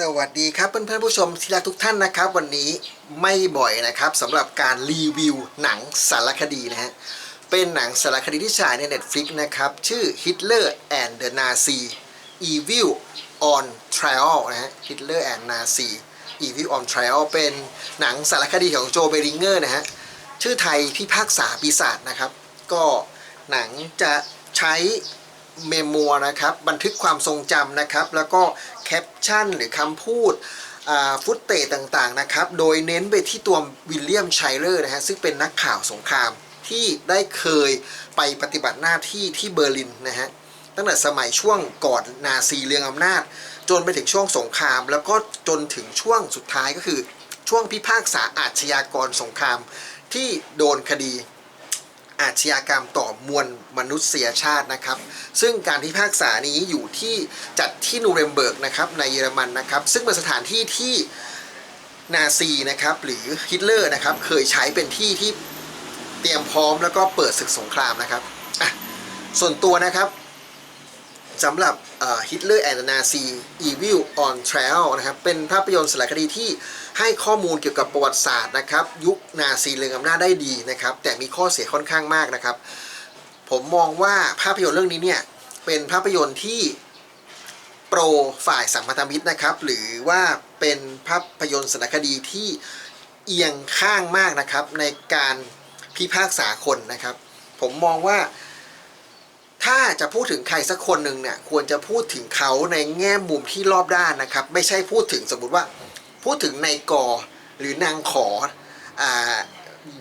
สวัสดีครับเพื่อนๆผู้ชมที่รักทุกท่านนะครับ วันนี้ไม่บ่อยนะครับสำหรับการรีวิวหนังสารคดีนะฮะเป็นหนังสารคดีที่ฉายใน Netflix นะครับ ชื่อ Hitler and the Nazi Evil on Trial นะฮะ Hitler and Nazi Evil on Trial เป็นหนังสารคดีของโจเบริงเกอร์นะฮะ ชื่อไทยพิพากษาปีศาจนะครับ ก็หนังจะใช้ เมมัวนะครับบันทึกความทรงจำนะครับ แล้วก็แคปชั่นหรือคำพูดฟุตเตจต่างๆนะครับ โดยเน้นไปที่ตัววิลเลียมชัยเลอร์นะฮะซึ่งเป็นนักข่าวสงครามที่ได้เคยไปปฏิบัติหน้าที่ที่เบอร์ลินนะฮะตั้งแต่สมัยช่วงก่อนนาซีเรืองอำนาจ จนไปถึงช่วงสงคราม แล้วก็จนถึงช่วงสุดท้ายก็คือช่วงพิพากษาอาชญากรสงครามที่โดนคดี อาชญากรรมต่อมวลมนุษยชาตินะครับ ซึ่งการพิพากษานี้อยู่ที่จัดที่นูเรมเบิร์กนะครับในเยอรมันนะครับ ซึ่งเป็นสถานที่ที่นาซีนะครับหรือฮิตเลอร์นะครับเคยใช้เป็นที่ที่เตรียมพร้อมแล้วก็เปิดศึกสงครามนะครับ ส่วนตัวนะครับ สำหรับฮิตเลอร์แอนนาซีอีวิลออนทร l นะครับเป็นภาพยนตร์สารคดีที่ให้ข้อมูลเกี่ยวกับประวัติศาสตร์นะครับยุคนาซีเรืองอำนาจได้ดีนะครับแต่มีข้อเสียค่อนข้างมากนะครับ ผมมองว่าภาพยนตร์เรื่องนี้เนี่ยเป็นภาพยนตร์ที่โปรฝ่ายสัมพันธมิตรนะครับ หรือว่าเป็นภาพยนตร์สารคดีที่เอียงข้างมากนะครับในการพิพากษาคนนะครับ ผมมองว่า ถ้าจะพูดถึงใครสักคนหนึ่งเนี่ยควรจะพูดถึงเขาในแง่มุมที่รอบด้านนะครับ ไม่ใช่พูดถึงสมมุติว่า พูดถึงนายกอหรือนางขออ่า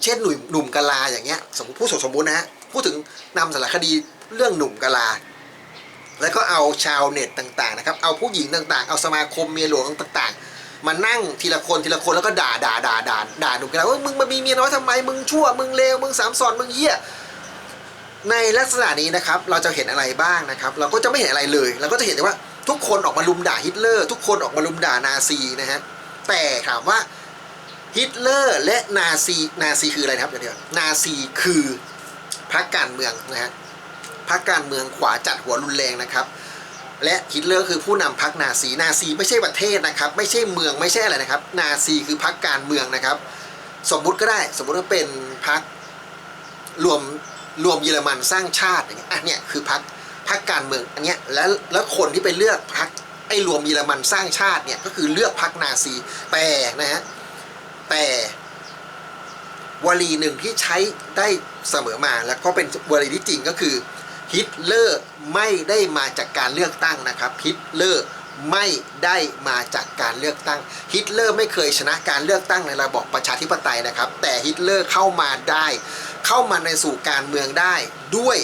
เช่นหนุ่มหนุ่มกะลาอย่างเงี้ยสมมติพูดสมมตินะฮะพูดถึงนำสารคดีเรื่องหนุ่มกะลา แล้วก็เอาชาวเน็ตต่างๆนะครับเอาผู้หญิงต่างๆ เอาสมาคมเมียหลวงต่างๆ มานั่งทีละคนทีละคนแล้วก็ด่าด่าด่าด่าด่าหนุ่มกะลาว่ามึงมามีเมียน้อยทำไมมึงชั่วมึงเลวมึงสามสอนมึงเหี้ย ในลักษณะนี้นะครับเราจะเห็นอะไรบ้างนะครับ เราก็จะไม่เห็นอะไรเลย เราก็จะเห็นแต่ว่าทุกคนออกมาลุมด่าฮิตเลอร์ ทุกคนออกมาลุมด่านาซีนะฮะแต่ถามว่าฮิตเลอร์และนาซีนาซีคืออะไรนะครับเดี๋ยวนาซีคือพรรคการเมืองนะฮะพรรคการเมืองขวาจัดหัวรุนแรงนะครับ และฮิตเลอร์คือผู้นำพรรคนาซีนาซีไม่ใช่ประเทศนะครับ ไม่ใช่เมืองไม่ใช่อะไรนะครับ นาซีคือพรรคการเมืองนะครับ สมมุติก็ได้สมมุติว่าเป็นพรรครวม รวมเยอรมันสร้างชาติอย่างเงี้ยอันเนี้ยคือพักพักการเมืองอันเนี้ยแล้วแล้วคนที่ไปเลือกพักไอ้รวมเยอรมันสร้างชาติเนี่ยก็คือเลือกพักนาซีแต่นะฮะแต่วลีหนึ่งที่ใช้ได้เสมอมาแล้วก็เป็นวลีที่จริงก็คือฮิตเลอร์ไม่ได้มาจากการเลือกตั้งนะครับฮิตเลอร์ไม่ได้มาจากการเลือกตั้งฮิตเลอร์ไม่เคยชนะการเลือกตั้งในระบอบประชาธิปไตยนะครับ แต่ฮิตเลอร์เข้ามาได้ เข้ามาในสู่การเมืองได้ด้วย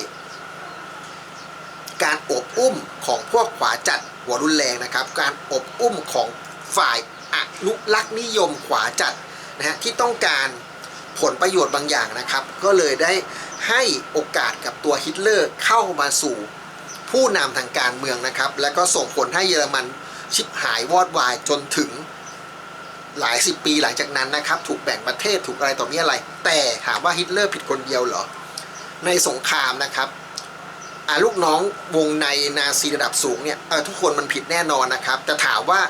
การอบอุ้มของพวกขวาจัดหัวรุนแรงนะครับ การอบอุ้มของฝ่ายอนุรักษ์นิยมขวาจัดนะฮะที่ต้องการผลประโยชน์บางอย่างนะครับ ก็เลยได้ให้โอกาสกับตัวฮิตเลอร์เข้ามาสู่ผู้นำทางการเมืองนะครับ แล้วก็ส่งผลให้เยอรมันชิบหายวอดวายจนถึง หลายสิบปีหลังจากนั้นนะครับ ถูกแบ่งประเทศถูกอะไรต่อมีอะไร แต่ถามว่าฮิตเลอร์ผิดคนเดียวเหรอ ในสงครามนะครับลูกน้องวงในนาซีระดับสูงเนี่ยทุกคนมันผิดแน่นอนนะครับ แต่ถามว่า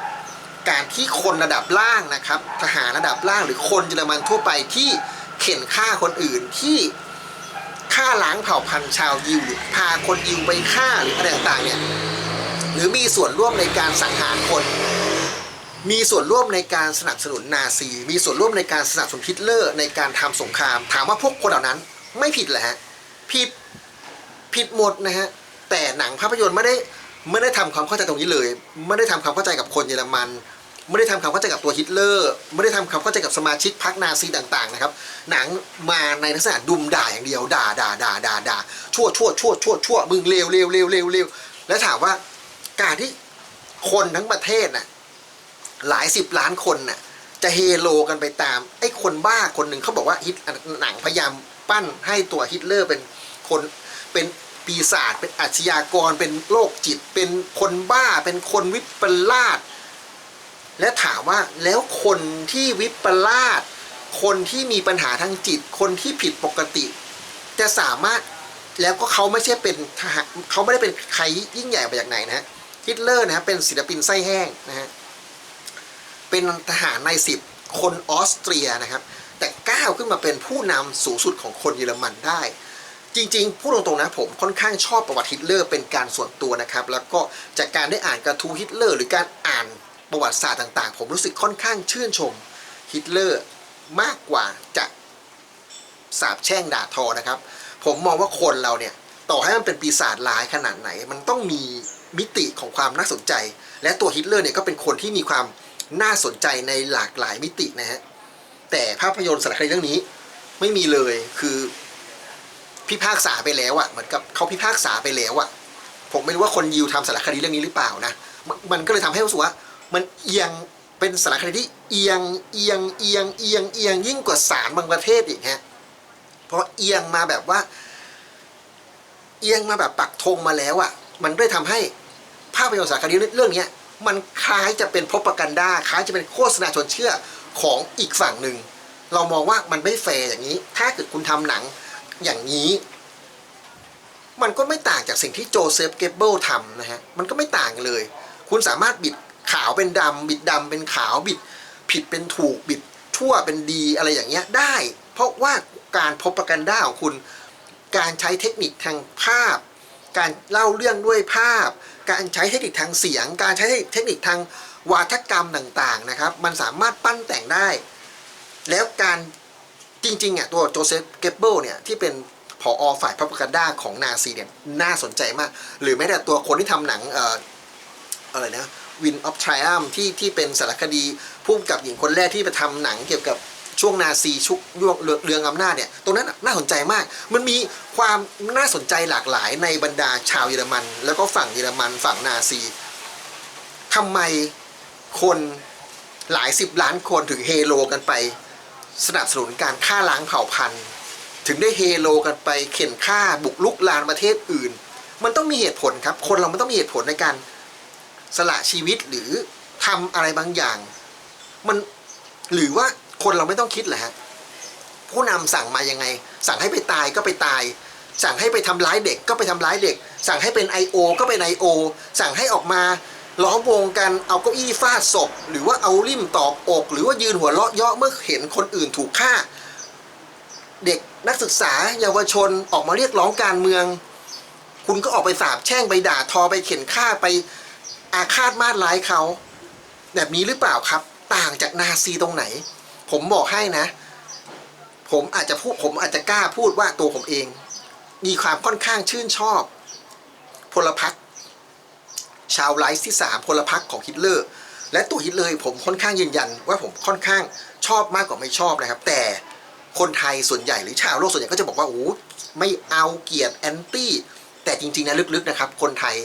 การที่คนระดับล่างนะครับ ทหารระดับล่างหรือคนเยอรมันทั่วไปที่เข็นฆ่าคนอื่นที่ฆ่าล้างเผ่าพันธุ์ชาวยิวหรือพาคนยิวไปฆ่าหรืออะไรต่างๆเนี่ยหรือมีส่วนร่วมในการสังหารคน มีส่วนร่วมในการสนับสนุนนาซี มีส่วนร่วมในการสนับสนุนฮิตเลอร์ในการทำสงคราม ถามว่าพวกคนเหล่านั้นไม่ผิดเหรอฮะผิดผิดหมดนะฮะแต่หนังภาพยนตร์ไม่ได้ไม่ได้ทำความเข้าใจตรงนี้เลย ไม่ได้ทำความเข้าใจกับคนเยอรมัน ไม่ได้ทำความเข้าใจกับตัวฮิตเลอร์ ไม่ได้ทำความเข้าใจกับสมาชิกพรรคนาซีต่างๆนะครับ หนังมาในลักษณะดุมด่าอย่างเดียวด่าด่าด่าด่าด่าชั่วชั่วชั่วชั่วชั่วมึงเลวเลวเลวเลวเลวแล้วถามว่าการที่คนทั้งประเทศน่ะ หลายสิบล้านคนน่ะจะเฮโลกันไปตาม ไอ้คนบ้าคนหนึ่งเขาบอกว่าฮิตหนังพยายามปั้นให้ตัวฮิตเลอร์เป็นคนเป็นปีศาจเป็นอาชญากรเป็นโรคจิต เป็นคนบ้าเป็นคนวิปลาสและถามว่าแล้วคนที่วิปลาสคนที่มีปัญหาทางจิต คนที่ผิดปกติ จะสามารถแล้วก็เขาไม่ใช่เป็นเขาไม่ได้เป็นใครยิ่งใหญ่มาจากไหนนะฮะฮิตเลอร์นะฮะเป็นศิลปินไส้แห้งนะฮะ เป็นทหารในสิบคนออสเตรียนะครับ แต่ก้าวขึ้นมาเป็นผู้นำสูงสุดของคนเยอรมันได้ จริงๆพูดตรงๆนะผมค่อนข้างชอบประวัติฮิตเลอร์เป็นการส่วนตัวนะครับ แล้วก็จากการได้อ่านกระทู้ฮิตเลอร์ หรือการอ่านประวัติศาสตร์ต่างๆ ผมรู้สึกค่อนข้างชื่นชมฮิตเลอร์มากกว่าจะสาบแช่งด่าทอนะครับ ผมมองว่าคนเราเนี่ยต่อให้มันเป็นปีศาจร้ายขนาดไหน มันต้องมีมิติของความน่าสนใจ และตัวฮิตเลอร์เนี่ยก็เป็นคนที่มีความ น่าสนใจในหลากหลายมิตินะฮะ แต่ภาพยนตร์สารคดีเรื่องนี้ ไม่มีเลยคือพิพากษาไปแล้วอะเหมือนกับเขาพิพากษาไปแล้วอะผมไม่รู้ว่าคนยิวทำสารคดีเรื่องนี้หรือเปล่านะมันมันก็เลยทำให้รู้สึกว่า มันเอียงเป็นสารคดีที่เอียงเอียงเอียงเอียงเอียงยิ่งกว่าศาลบางประเทศอีกฮะเพราะเอียงมาแบบว่า เอียงมาแบบปักธงมาแล้วอะมันด้วยทำให้ภาพยนตร์สารคดีเรื่องเนี้ย มันคล้ายจะเป็นพปกันดาคล้ายจะเป็นโฆษณาชวนเชื่อของอีกฝั่งหนึ่ง เรามองว่ามันไม่แฟร์อย่างนี้ ถ้าเกิดคุณทำหนังอย่างนี้ มันก็ไม่ต่างจากสิ่งที่โจเซฟเกเบิลทำนะฮะ มันก็ไม่ต่างกันเลย คุณสามารถบิดขาวเป็นดำบิดดำเป็นขาวบิด ผิดเป็นถูกบิดชั่วเป็นดีอะไรอย่างเงี้ยได้ เพราะว่าการพบประกันด้าของคุณ การใช้เทคนิคทางภาพ การเล่าเรื่องด้วยภาพ การใช้เทคนิคทางเสียง การใช้เทคนิคทางวาทกรรมต่างๆนะครับ มันสามารถปั้นแต่งได้ แล้วการจริงๆอะตัวโจเซฟเกเบิลเนี่ยที่เป็นผอฝ่ายพ r o ป a กันดาของนาซีเนี่ยน่าสนใจมาก หรือแม้แต่ตัวคนที่ทำหนังเอ่ออะไรนะวินออฟทริอัมที่ที่เป็นสารคดีผู้กำกับหญิงคนแรกที่ไปทำหนังเกี่ยวกับ ช่วงนาซีชุกยวงเรือเรืองอำนาจเนี่ยตรงนั้นน่ะน่าสนใจมาก มันมีความน่าสนใจหลากหลายในบรรดาชาวเยอรมัน แล้วก็ฝั่งเยอรมันฝั่งนาซีทำไมคนหลายสิบล้านคนถึงเฮโลกันไป สนับสนุนการฆ่าล้างเผ่าพันธุ์ถึงได้เฮโลกันไปเข็นฆ่าบุกลุกลานประเทศอื่น มันต้องมีเหตุผลครับ คนเรามันต้องมีเหตุผลในการสละชีวิตหรือทำอะไรบางอย่าง มันหรือว่า คนเราไม่ต้องคิดแหละฮะผู้นำสั่งมายังไง สั่งให้ไปตายก็ไปตาย สั่งให้ไปทำร้ายเด็กก็ไปทำร้ายเด็ก สั่งให้เป็น I.O. ก็เป็น I.O. สั่งให้ออกมาล้อมวงกันเอาเก้าอี้ฟาดศพ หรือว่าเอาริมตอบอก หรือว่ายืนหัวเราะเยาะเมื่อเห็นคนอื่นถูกฆ่า เด็กนักศึกษาเยาวชนออกมาเรียกร้องการเมือง คุณก็ออกไปสาบแช่งไปด่าทอไปเข็นฆ่าไปอาฆาตมาดร้ายเขา แบบนี้หรือเปล่าครับ ต่างจากนาซีตรงไหน ผมบอกให้นะ ผมอาจจะพูดผมอาจจะกล้าพูดว่าตัวผมเอง มีความค่อนข้างชื่นชอบ พลพรรคชาวไลฟ์ที่สามพลพรรคของฮิตเลอร์ และตัวฮิตเลอร์ผมค่อนข้างยืนยัน ว่าผมค่อนข้างชอบมากกว่าไม่ชอบนะครับ แต่คนไทยส่วนใหญ่หรือชาวโลกส่วนใหญ่ก็จะบอกว่าโอ้ไม่เอาเกียดแอนตี้แต่จริงๆนะลึกๆนะครับ คนไทย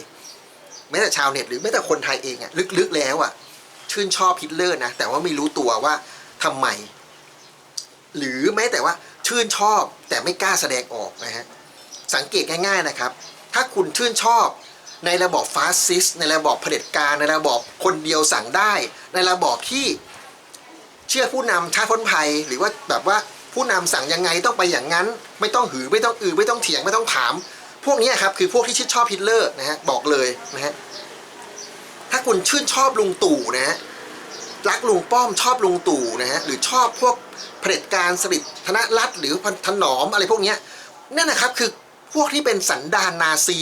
แม้แต่ชาวเน็ตหรือแม้แต่คนไทยเองอะลึกๆแล้วอะชื่นชอบฮิตเลอร์นะ แต่ว่าไม่รู้ตัวว่า ทำไม หรือแม้แต่ว่าชื่นชอบแต่ไม่กล้าแสดงออกนะฮะสังเกตง่าย ๆนะครับ ถ้าคุณชื่นชอบในระบอบฟาสซิสต์ในระบอบเผด็จการในระบอบคนเดียวสั่งได้ ในระบอบที่เชื่อผู้นำชาติพ้นภัย หรือว่าแบบว่าผู้นำสั่งยังไงต้องไปอย่างนั้น ไม่ต้องหือไม่ต้องอือไม่ต้องเถียงไม่ต้องถาม พวกนี้ครับคือพวกที่ชื่นชอบฮิตเลอร์นะฮะบอกเลยนะฮะถ้าคุณชื่นชอบลุงตู่นะฮะ รักลุงป้อมชอบลุงตู่นะฮะหรือชอบพวกเผด็จการสลิดธนรัฐหรือพันถนอมอะไรพวกเนี้ยนั่นนะครับคือพวกที่เป็นสันดานนาซี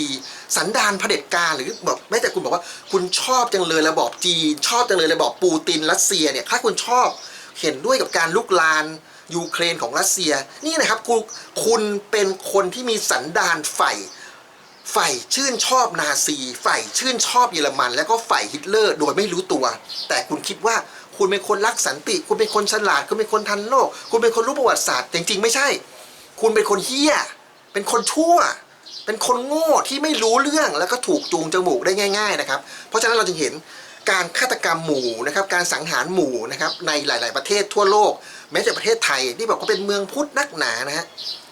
สันดานเผด็จการหรือบอกแม้แต่คุณบอกว่าคุณชอบจังเลยระบอบจีน ชอบจังเลยระบอบปูตินรัสเซียเนี่ยถ้าคุณชอบเห็นด้วยกับการลุกลานยูเครนของรัสเซีย นี่นะครับคุณคุณเป็นคนที่มีสันดานใฝ่ใฝ่ชื่นชอบนาซีฝ่ายชื่นชอบเยอรมัน แล้วก็ฝ่ายฮิตเลอร์โดยไม่รู้ตัว แต่คุณคิดว่าคุณเป็นคนรักสันติ คุณเป็นคนฉลาด คุณเป็นคนทันโลก คุณเป็นคนรู้ประวัติศาสตร์ จริงๆ ไม่ใช่ คุณเป็นคนเฮี้ย เป็นคนชั่ว เป็นคนโง่ที่ไม่รู้เรื่องแล้วก็ถูกจูงจมูกได้ง่าย ๆ นะครับ เพราะฉะนั้นเราจึงเห็นการฆาตกรรมหมู่นะครับ การสังหารหมู่นะครับในหลาย ๆ ประเทศทั่วโลก แม้แต่ประเทศไทยที่บอกว่าเป็นเมืองพุทธนักหนานะฮะ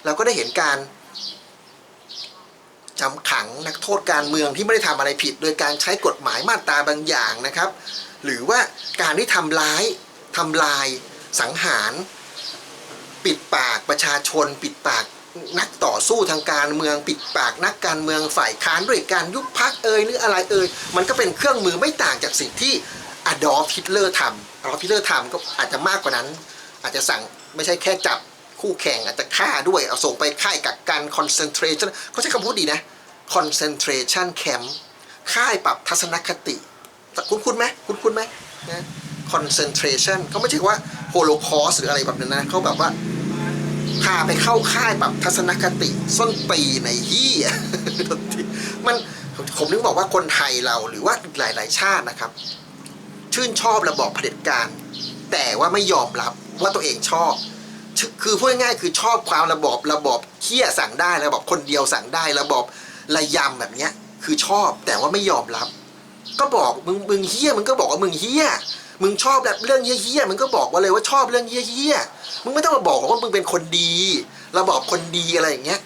เราก็ได้เห็นการ จำขังนักโทษการเมืองที่ไม่ได้ทำอะไรผิด โดยการใช้กฎหมายมาตราบางอย่างนะครับ หรือว่าการที่ทำร้ายทำลายสังหาร ปิดปากประชาชน ปิดปากนักต่อสู้ทางการเมือง ปิดปากนักการเมืองฝ่ายค้านด้วยการยุบพักเอ่ยหรืออะไรเอ่ยมันก็เป็นเครื่องมือไม่ต่างจากสิ่งที่อดอล์ฟฮิตเลอร์ทำอดอล์ฟฮิตเลอร์ทำก็อาจจะมากกว่านั้น อาจจะสั่งไม่ใช่แค่จับ คู่แข่งอาจจะฆ่าด้วยเอาส่งไปค่ายกักกันคอนเซนเทรชันเขาใช้คำพูดดีนะคอนเซนเทรชันแคมป์ค่ายปรับทัศนคติคุ้นคุ้นไหมคุ้นคุ้นไหมนะคอนเซนเทรชันเขาไม่ใช่ว่าโฮโลคอสหรืออะไรแบบนั้นนะเขาแบบว่าพาไปเข้าค่ายปรับทัศนคติส้นปีในที่มันผมนึกบอกว่าคนไทยเราหรือว่าหลาย ๆ ชาตินะครับ ชื่นชอบระบอบเผด็จการ แต่ว่าไม่ยอมรับว่าตัวเองชอบ คือพูดง่ายๆคือชอบความระบอบระบอบเคี่ยสั่งได้ระบอบคนเดียวสั่งได้ระบอบระยำแบบเนี้ย คือชอบแต่ว่าไม่ยอมรับ ก็บอกมึงมึงเฮี้ยมึงก็บอกว่ามึงเฮี้ยมึงชอบแบบเรื่องเฮี้ยๆมึงก็บอกมาเลยว่าชอบเรื่องเฮี้ยๆมึงไม่ต้องมาบอกว่ามึงเป็นคนดีระบอบคนดีอะไรอย่างเงี้ย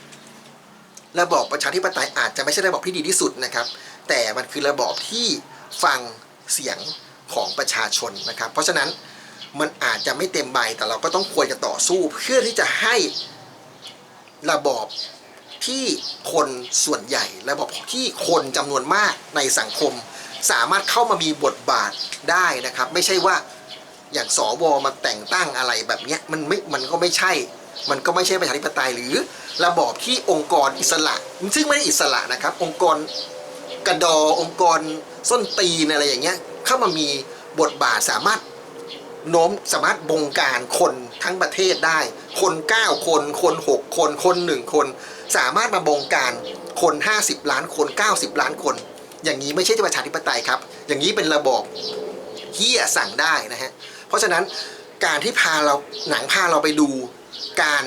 ระบอบประชาธิปไตยอาจจะไม่ใช่ระบอบที่ดีที่สุดนะครับ แต่มันคือระบอบที่ฟังเสียงของประชาชนนะครับ เพราะฉะนั้น มันอาจจะไม่เต็มใบแต่เราก็ต้องควรจะต่อสู้ เพื่อที่จะให้ระบอบที่คนส่วนใหญ่ ระบอบที่คนจำนวนมากในสังคม สามารถเข้ามามีบทบาทได้นะครับ ไม่ใช่ว่าอย่างสวมาแต่งตั้งอะไรแบบนี้มันไม่มันก็ไม่ใช่ มันก็ไม่ใช่ประชาธิปไตยหรือระบอบที่องค์กรอิสระ ซึ่งไม่ได้อิสระนะครับ องค์กรกระดอองค์กรส้นตีนอะไรอย่างเงี้ยเข้ามามีบทบาทสามารถ โน้มสามารถบงการคนทั้งประเทศได้ คน 9 คน คน 6 คน คน 1 คน สามารถมาบงการคน 50 ล้านคน 90 ล้านคน อย่างนี้ไม่ใช่ประชาธิปไตยครับ อย่างนี้เป็นระบอบเฮียสั่งได้นะฮะ เพราะฉะนั้นการที่พาเราหนังพาเราไปดูการ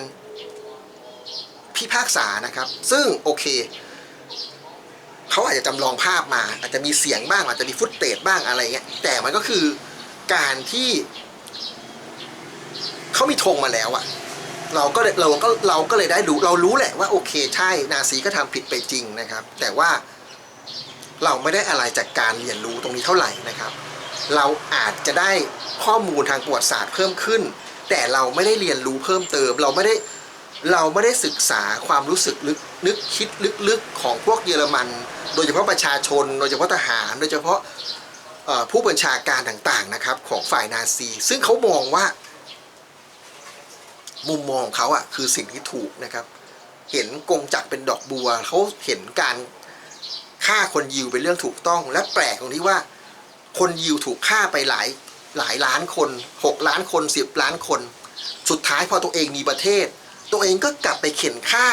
พิพากษานะครับ ซึ่งโอเคเขาอาจจะจำลองภาพมา อาจจะมีเสียงบ้างอาจจะมีฟุตเตจบ้างอะไรเงี้ยแต่มันก็คือการที่ เขามีธงมาแล้วอะเราก็เราก็เราก็เลยได้รู้เรารู้แหละว่าโอเคใช่นาซีก็ทำผิดไปจริงนะครับ แต่ว่าเราไม่ได้อะไรจากการเรียนรู้ตรงนี้เท่าไหร่นะครับ เราอาจจะได้ข้อมูลทางประวัติศาสตร์เพิ่มขึ้น แต่เราไม่ได้เรียนรู้เพิ่มเติม เราไม่ได้เราไม่ได้ศึกษาความรู้สึกลึกนึกคิดลึกๆของพวกเยอรมัน โดยเฉพาะประชาชน โดยเฉพาะทหาร โดยเฉพาะผู้บัญชาการต่างๆนะครับ ของฝ่ายนาซี ซึ่งเขามองว่า มุมมองของเขาอะคือสิ่งที่ถูกนะครับ เห็นกงจักรเป็นดอกบัวเขาเห็นการฆ่าคนยิวเป็นเรื่องถูกต้อง และแปลกตรงที่ว่าคนยิวถูกฆ่าไปหลายหลายล้านคนหกล้านคนสิบล้านคน สุดท้ายพอตัวเองมีประเทศ ตัวเองก็กลับไปเข็นฆ่า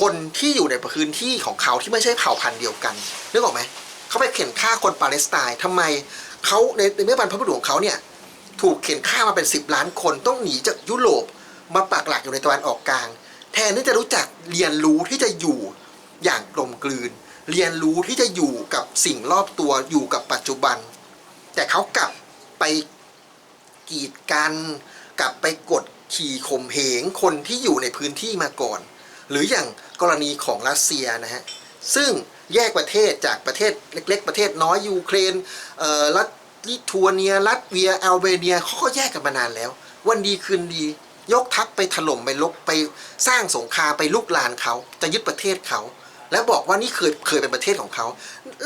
คนที่อยู่ในพื้นที่ของเขาที่ไม่ใช่เผ่าพันธุ์เดียวกันนึกออกไหมเขาไปเข็นฆ่าคนปาเลสไตน์ทำไมเขาในในเมื่อบรรพบุรุษของเขาเนี่ย ถูกเข็นฆ่ามาเป็นสิบล้านคนต้องหนีจากยุโรปมาปักหลักอยู่ในตะวันออกกลาง แทนที่จะรู้จักเรียนรู้ที่จะอยู่อย่างกลมกลืน เรียนรู้ที่จะอยู่กับสิ่งรอบตัวอยู่กับปัจจุบัน แต่เขากลับไปกีดกัน กลับไปกดขี่ข่มเหงคนที่อยู่ในพื้นที่มาก่อน หรืออย่างกรณีของรัสเซียนะฮะซึ่งแยกประเทศจากประเทศเล็ก ๆ ประเทศน้อยยูเครนเอ่อรัฐ ลิทัวเนียรัสเวียแอลเบเนียเขาก็แยกกันมานานแล้ว วันดีคืนดี ยกทัพไปถล่มไปลบไปสร้างสงครามไปลุกลานเขาจะยึดประเทศเขา แล้วบอกว่านี่เคยเคยเป็นประเทศของเขา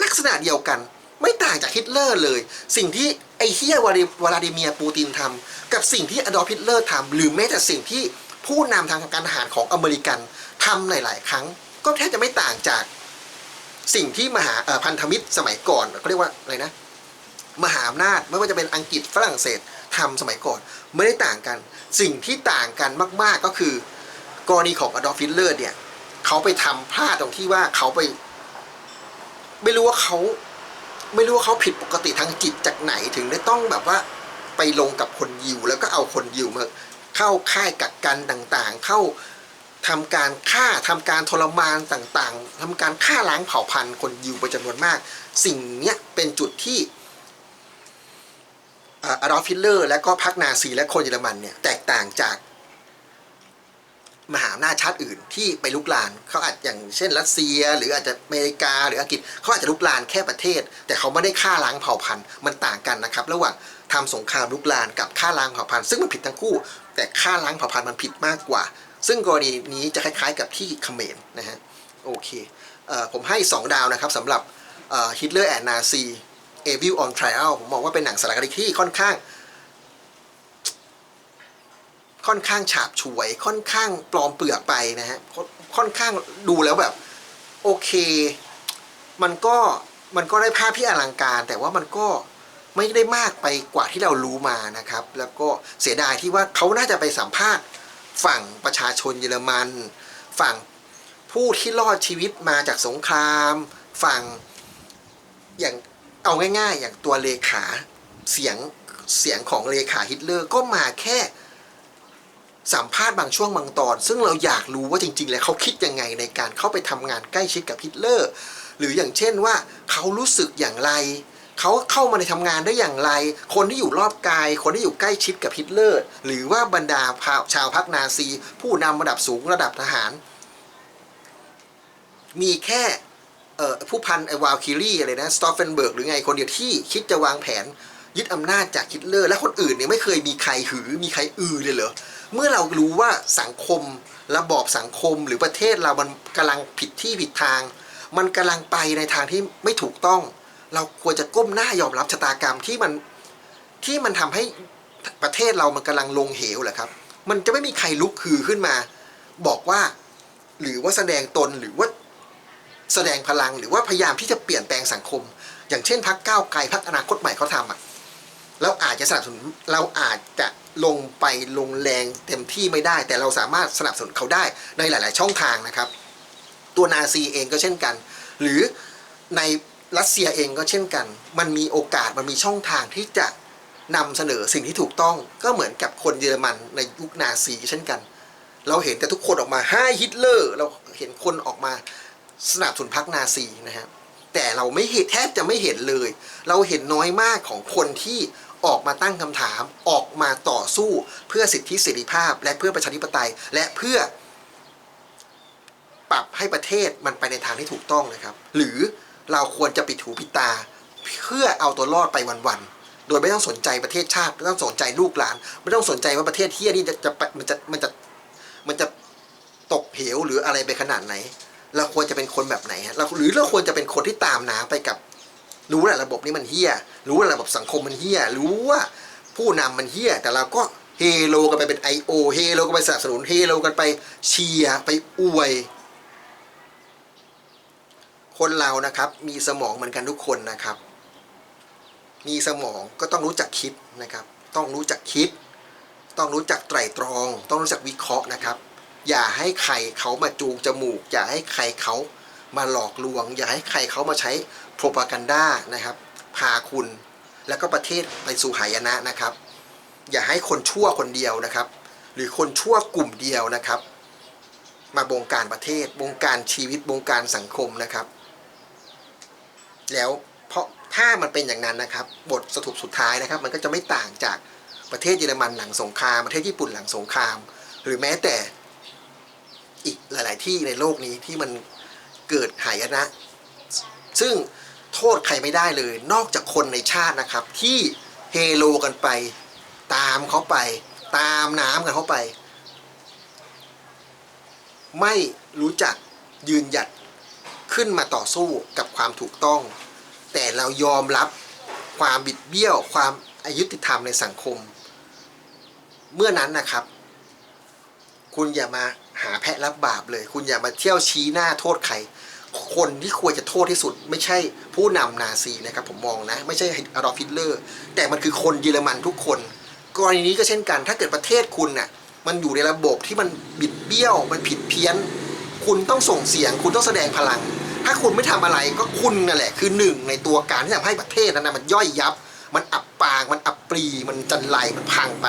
ลักษณะเดียวกันไม่ต่างจากฮิตเลอร์เลย สิ่งที่ไอเฮียวลาดิเมียร์ปูตินทำกับสิ่งที่อดอล์ฟฮิตเลอร์ทำหรือแม้แต่สิ่งที่ผู้นำทางการทหารของอเมริกันทำหลาย ๆ ครั้ง ก็แทบจะไม่ต่างจากสิ่งที่มหาพันธมิตรสมัยก่อนเขาเรียกว่าอะไรนะ มหาอำนาจไม่ว่าจะเป็นอังกฤษฝรั่งเศสทำสมัยก่อน ไม่ได้ต่างกัน สิ่งที่ต่างกันมาก ๆก็คือ กรณีของอดอล์ฟฮิตเลอร์เนี่ยเขาไปทำพลาดตรงที่ว่าเขาไป ไม่รู้ว่าเขาไม่รู้ว่าเขาผิดปกติทางจิตจากไหนถึงได้ต้องแบบว่าไปลงกับคนยิว แล้วก็เอาคนยิวมาเข้าค่ายกักกันต่างๆ เข้าทำการฆ่าทำการทรมานต่างๆทำการฆ่าล้างเผ่าพันธุ์คนยิวเป็นจำนวนมาก สิ่งเนี้ยเป็นจุดที่ อดอล์ฟฮิตเลอร์ และก็พรรคนาซีและคนเยอรมันเนี่ย แตกต่างจากมหาอำนาจชาติอื่นที่ไปลุกลานเขาอาจอย่างเช่น รัสเซีย หรืออาจจะอเมริกาหรืออังกฤษเขาอาจจะลุกลานแค่ประเทศ แต่เขาไม่ได้ฆ่าล้างเผ่าพันธุ์มันต่างกันนะครับ ระหว่างทำสงครามลุกลานกับฆ่าล้างเผ่าพันธุ์ซึ่งมันผิดทั้งคู่ แต่ฆ่าล้างเผ่าพันธุ์มันผิดมากกว่า ซึ่งกรณีนี้จะคล้าย ๆ กับที่เขมรนะฮะโอเคเอผมให้ 2 ดาวนะครับสำหรับฮิตเลอร์แอนนาซี เอวิลออนทริอัลผมมองว่าเป็นหนังสารคดีที่ค่อนข้าง ค่อนข้างฉาบฉวย ค่อนข้างปลอมเปลือกไปนะฮะค่อนค่อนข้างดูแล้วแบบ โอเค มันก็มันก็ได้ภาพที่อลังการ แต่ว่ามันก็ไม่ได้มากไปกว่าที่เรารู้มานะครับ แล้วก็เสียดายที่ว่าเขาน่าจะไปสัมภาษณ์ฝั่งประชาชนเยอรมัน ฝั่งผู้ที่รอดชีวิตมาจากสงคราม ฝั่งอย่าง เอาง่ายๆ อย่างตัวเลขาเสียงเสียงของเลขาฮิตเลอร์ก็มาแค่สัมภาษณ์บางช่วงบางตอน ซึ่งเราอยากรู้ว่าจริง ๆ แล้วเขาคิดยังไงในการเข้าไปทำงานใกล้ชิดกับฮิตเลอร์ หรืออย่างเช่นว่าเขารู้สึกอย่างไร เขาเข้ามาในทำงานได้อย่างไร คนที่อยู่รอบกาย คนที่อยู่ใกล้ชิดกับฮิตเลอร์ หรือว่าบรรดาชาวพรรคนาซี ผู้นำระดับสูงระดับทหาร มีแค่ เอ่อผู้พันไอวาลคิรีอะไรนะสตอฟเฟนเบิร์กหรือไงคนเดียวที่คิดจะวางแผนยึดอำนาจจากฮิตเลอร์และคนอื่นเนี่ยไม่เคยมีใครหือมีใครอือเลยเหรอเมื่อเรารู้ว่าสังคมระบอบสังคมหรือประเทศเรามันกำลังผิดที่ผิดทาง มันกำลังไปในทางที่ไม่ถูกต้อง เราควรจะก้มหน้ายอมรับชะตากรรมที่มันที่มันทำให้ประเทศเรามันกำลังลงเหวแหละครับ มันจะไม่มีใครลุกฮือขึ้นมา บอกว่า หรือว่าแสดงตนหรือว่า แสดงพลังหรือว่าพยายามที่จะเปลี่ยนแปลงสังคม อย่างเช่นพรรคก้าวไกลพรรคอนาคตใหม่เขาทำอะเราอาจจะสนับสนุนเราอาจจะลงไปลงแรงเต็มที่ไม่ได้ แต่เราสามารถสนับสนุนเขาได้ในหลาย ๆ ช่องทางนะครับ ตัวนาซีเองก็เช่นกัน หรือในรัสเซียเองก็เช่นกัน มันมีโอกาสมันมีช่องทางที่จะนำเสนอสิ่งที่ถูกต้องก็เหมือนกับคนเยอรมันในยุคนาซีเช่นกัน เราเห็นแต่ทุกคนออกมาให้ฮิตเลอร์ เราเห็นคนออกมา สนับสนุนพรรคนาซีนะฮะแต่เราไม่เห็นแทบจะไม่เห็นเลย เราเห็นน้อยมากของคนที่ออกมาตั้งคำถามออกมาต่อสู้เพื่อสิทธิเสรีภาพ และเพื่อประชาธิปไตย และเพื่อ ปรับให้ประเทศมันไปในทางที่ถูกต้องนะครับ หรือเราควรจะปิดหูปิดตา เพื่อเอาตัวรอดไปวันๆโดยไม่ต้องสนใจประเทศชาติไม่ต้องสนใจลูกหลาน ไม่ต้องสนใจว่าประเทศเที่ยนี่จะจะมันจะมันจะมันจะตกเหวหรืออะไรไปขนาดไหน เราควรจะเป็นคนแบบไหนฮะเราหรือเราควรจะเป็นคนที่ตามน้ำไปกับ รู้แหละระบบนี้มันเฮี้ย รู้ว่าระบบสังคมมันเฮี้ย รู้ว่าผู้นำมันเฮี้ย แต่เราก็เฮโลกันไปเป็น I.O. เฮโลกันไปสนับสนุนเฮโลกันไปเชียร์ไปอวย คนเรานะครับ มีสมองเหมือนกันทุกคนนะครับ มีสมองก็ต้องรู้จักคิดนะครับ ต้องรู้จักคิด ต้องรู้จักไตร่ตรอง ต้องรู้จักวิเคราะห์นะครับ อย่าให้ใครเขามาจูงจมูก อย่าให้ใครเขามาหลอกลวง อย่าให้ใครเขามาใช้โปรปากันดานะครับ พาคุณแล้วก็ประเทศไปสู่หายนะนะครับ อย่าให้คนชั่วคนเดียวนะครับ หรือคนชั่วกลุ่มเดียวนะครับ มาบงการประเทศ บงการชีวิตบงการสังคมนะครับ แล้วเพราะถ้ามันเป็นอย่างนั้นนะครับ บทสรุปสุดท้ายนะครับ มันก็จะไม่ต่างจากประเทศเยอรมันหลังสงครามประเทศญี่ปุ่นหลังสงคราม หรือแม้แต่ อีกหลาย ๆ ที่ในโลกนี้ที่มันเกิดหายนะ ซึ่งโทษใครไม่ได้เลย นอกจากคนในชาตินะครับ ที่เฮโลกันไป ตามเขาไป ตามน้ำกันเข้าไป ไม่รู้จักยืนหยัดขึ้นมาต่อสู้กับความถูกต้อง แต่เรายอมรับความบิดเบี้ยวความอายุติธรรมในสังคม เมื่อนั้นนะครับ คุณอย่ามา หาแพะรับบาปเลย คุณอย่ามาเที่ยวชี้หน้าโทษใคร คนที่ควรจะโทษที่สุด ไม่ใช่ผู้นำนาซีนะครับผมมองนะ ไม่ใช่อดอล์ฟฮิตเลอร์ แต่มันคือคนเยอรมันทุกคน กรณีนี้ก็เช่นกัน ถ้าเกิดประเทศคุณน่ะมันอยู่ในระบบที่มันบิดเบี้ยวมันผิดเพี้ยน คุณต้องส่งเสียง คุณต้องแสดงพลัง ถ้าคุณไม่ทำอะไรก็คุณนั่นแหละ คือหนึ่งในตัวการที่ทำให้ประเทศนั้นนะมันย่อยยับ มันอับปางมันอับปรีมันจันไรมันพังไป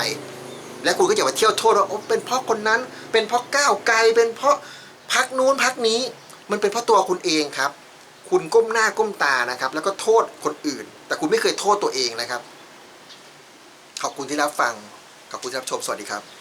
และคุณก็อย่ามาเที่ยวโทษว่าโอ้เป็นเพราะคนนั้น เป็นเพราะก้าวไกล เป็นเพราะพักนู้นพักนี้ มันเป็นเพราะตัวคุณเองครับ คุณก้มหน้าก้มตานะครับ แล้วก็โทษคนอื่น แต่คุณไม่เคยโทษตัวเองนะครับ ขอบคุณที่รับฟัง ขอบคุณที่รับชม สวัสดีครับ